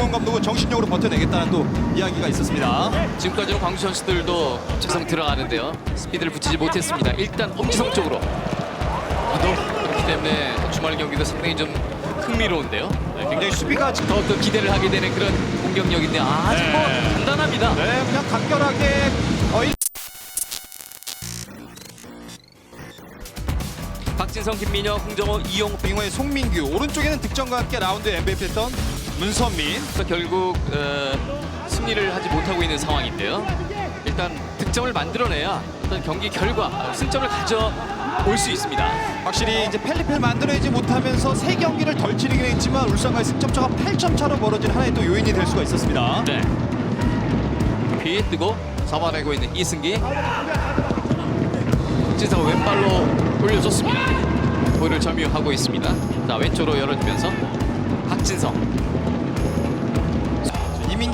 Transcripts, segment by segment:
김원 감독은 정신력으로 버텨내겠다는 또 이야기가 있었습니다. 지금까지는 광주 선수들도 최성 들어가는데요. 스피드를 붙이지 못했습니다. 일단 엄지성 쪽으로. 또 그렇기 때문에 주말 경기도 상당히 좀 흥미로운데요. 네, 굉장히 수비가 지- 더욱더 기대를 하게 되는 그런 공격력인데 아주 뭐 네. 간단합니다. 네, 그냥 간결하게 어, 일- 박진성, 김민혁, 홍정호, 이용 빙호의 송민규 오른쪽에는 득점과 함께 라운드 MVP 했던 문선민 그래서 결국 어, 승리를 하지 못하고 있는 상황인데요. 일단 득점을 만들어내야 어떤 경기 결과 어, 승점을 가져올 수 있습니다. 확실히 이제 펠리페를 만들어내지 못하면서 세 경기를 덜 치르긴 했지만 울산과의 승점차가 8점 차로 벌어진 하나의 또 요인이 될 수가 있었습니다. 네. 피 뜨고 잡아내고 있는 이승기. 진성 왼발로 올려줬습니다. 볼을 점유하고 있습니다. 자 왼쪽으로 열어주면서 박진성.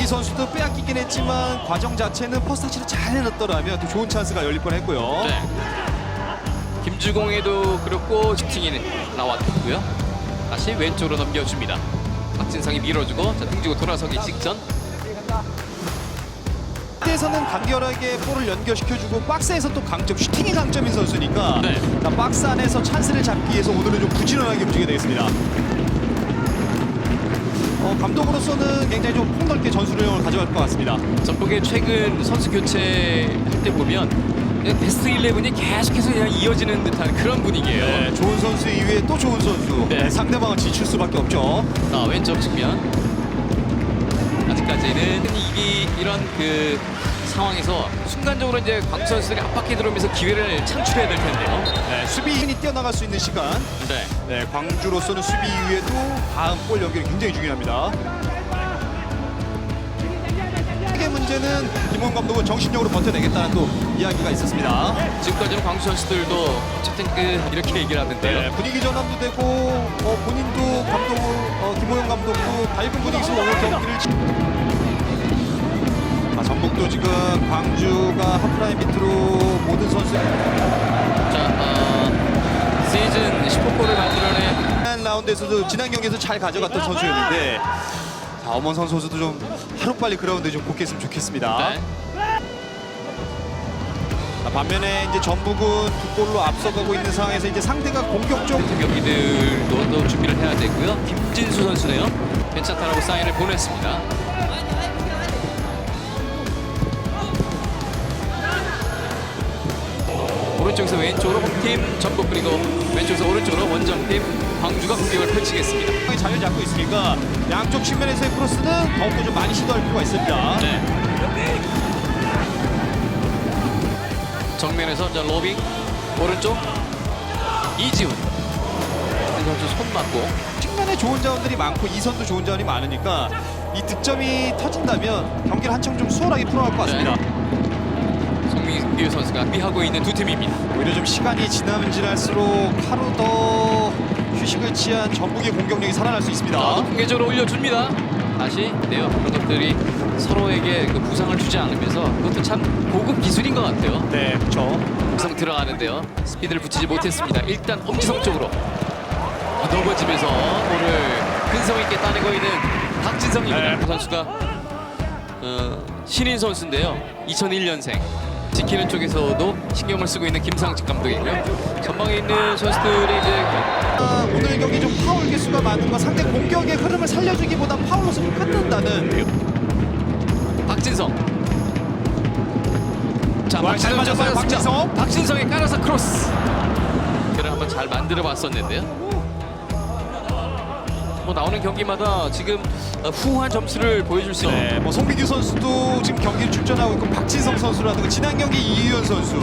이민기 선수도 빼앗기긴 했지만 과정 자체는 퍼스타치를 잘 해놨더라면 또 좋은 찬스가 열릴 뻔했고요. 네. 김주공에도 그렇고 슈팅이 나왔고요. 다시 왼쪽으로 넘겨줍니다. 박진성이 밀어주고 자 등지고 돌아서기 직전. 에서는 간결하게 볼을 연결시켜주고 박스에서 또 강점, 슈팅이 강점인 선수니까 네. 자, 박스 안에서 찬스를 잡기 위해서 오늘은 좀 부지런하게 움직이게 되겠습니다. 어, 감독으로서는 굉장히 좀 폭넓게 전술을 가져갈 것 같습니다. 전북의 최근 선수 교체할 때 보면 베스트 11이 계속해서 그냥 이어지는 듯한 그런 분위기예요. 네, 좋은 선수 이후에 또 좋은 선수. 네. 네, 상대방을 지칠 수밖에 없죠. 자 왼쪽 측면 아직까지는 이기 이런 그 상황에서 순간적으로 이제 광주 선수들이 압박해 들어오면서 기회를 창출해야 될 텐데요. 네, 수비인이 뛰어나갈 수 있는 시간. 네. 네, 광주로서는 수비 이후에도 다음 골 연결이 굉장히 중요합니다. 문제는 김원 감독은 정신력으로 버텨내겠다는 또 이야기가 있었습니다. 지금까지는 광주 선수들도 어쨌든 그 이렇게 얘기를 하는데요. 네, 분위기 전환도 되고 어, 본인도 감독 어, 김호영 감독도 밝은 분위기에서 오늘 경기를 치... 아, 전북도 지금 광주가 하프라인 밑으로 모든 선수 자 어, 시즌 10호 골을 만들어낸 지난 라운드에서도 지난 경기에서 잘 가져갔던 선수였는데 자, 엄원선 선수도 좀 하루빨리 그라운드에 좀 복귀했으면 좋겠습니다. 네. 자, 반면에 이제 전북은 두 골로 앞서가고 있는 상황에서 이제 상대가 공격적 같은 경기들도 또 준비를 해야 되고요. 김진수 선수네요. 괜찮다라고 사인을 보냈습니다. 오른쪽에서 왼쪽으로 홈팀 전북 그리고 왼쪽에서 오른쪽으로 원정팀 광주가 공격을 펼치겠습니다. 자리를 잡고 있으니까 양쪽 측면에서의 크로스는 더욱더 좀 많이 시도할 필요가 있습니다. 네. 정면에서 자 로빙 오른쪽 이지훈 이 선수 손 맞고 측면에 좋은 자원들이 많고 이 선도 좋은 자원이 많으니까 이 득점이 터진다면 경기를 한층 좀 수월하게 풀어갈 것 같습니다. 송민규 선수가 미하고 있는 두 팀입니다. 오히려 좀 시간이 지나면 지날수록 하루 더 취한 전북의 공격력이 살아날 수 있습니다. 계적으로 올려줍니다. 다시 네요. 그런 것들이 서로에게 그 부상을 주지 않으면서 그것도 참 고급 기술인 것 같아요. 네, 그렇죠. 구성 들어가는데요. 스피드를 붙이지 못했습니다. 일단 엄지성 쪽으로 넘어지면서 볼을 근성 있게 따내고 있는 박진성입니다. 네. 그 선수가 어, 신인 선수인데요. 2001년생. 지키는 쪽에서도 신경을 쓰고 있는 김상직 감독이고요. 전방에 있는 선수들이 이제 아, 오늘 경기 좀 파울 개수가 많은 건 상대 공격의 흐름을 살려주기보다 파울로 좀 끊는다는 박진성. 자, 박진성 박진성. 박진성에 깔아서 크로스. 그를 한번 잘 만들어 봤었는데요. 뭐 나오는 경기마다 지금 어, 후한 점수를 보여줄 수 있는 네, 뭐 송민규 선수도 지금 경기를 출전하고 있고 박진성 선수라든가 지난 경기 이유현 선수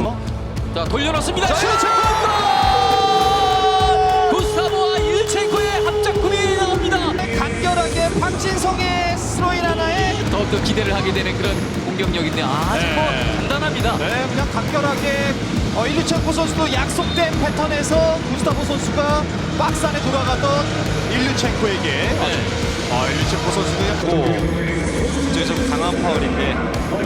자 돌려놓습니다. 자, 슛! 일체코! 구스타보와 일체코의 합작품이 나옵니다. 간결하게 박진성의 스로인 하나에 더욱더 기대를 하게 되는 그런 공격력인데 아주 뭐 네. 간단합니다. 네, 그냥 간결하게 어, 일류첸코 선수도 약속된 패턴에서 구스타보 선수가 박스 안에 돌아가던 일류첸코에게 네. 아, 일류첸코 선수는 오, 저에서 강한 파울인데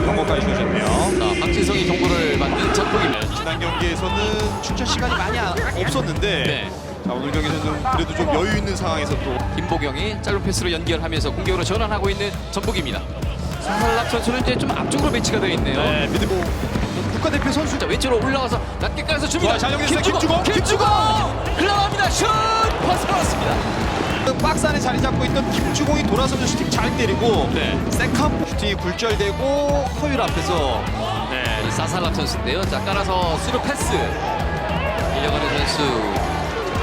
경고까지 주셨네요. 자, 박진성이 동고를 만든 전북입니다. 지난 경기에서는 출전 시간이 많이 아- 없었는데 네. 자, 오늘 경기는 좀 그래도 좀 여유 있는 상황에서 또 김보경이 짧은 패스로 연결하면서 공격으로 전환하고 있는 전북입니다. 사살락 선수는 이제 좀 앞쪽으로 배치가 되어 있네요. 네, 미드보 국가대표 선수 자 왼쪽으로 올라가서 낮게 깔아서 줍니다. 잘 연결했어요. 김주공, 김주공 흘러갑니다. 슛 벗어났습니다. 박스 안에 자리 잡고 있던 김주공이 돌아서는 슈팅 잘 때리고 네. 세컨 슈팅이 굴절되고 허율 앞에서 네, 이 사살락 선수인데요. 자 깔아서 스루 패스 밀려가는 선수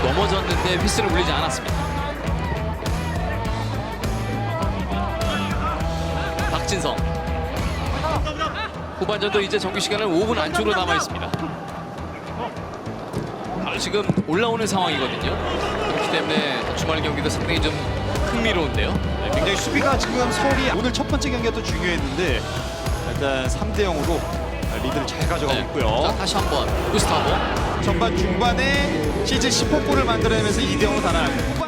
넘어졌는데 휘슬을 울리지 않았습니다. 박진성 후반전도 이제 정규 시간은 5분 안쪽으로 남아 있습니다. 바로 지금 올라오는 상황이거든요. 그렇기 때문에 주말 경기도 상당히 좀 흥미로운데요. 네, 굉장히 수비가 지금 서울이 오늘 첫 번째 경기가 또 중요했는데 일단 3대 0으로 리드를 잘 가져가고 네. 있고요. 자 다시 한번 구스타보 전반 중반에 시즌 10호 골을 만들어내면서 2대 0으로 달아나고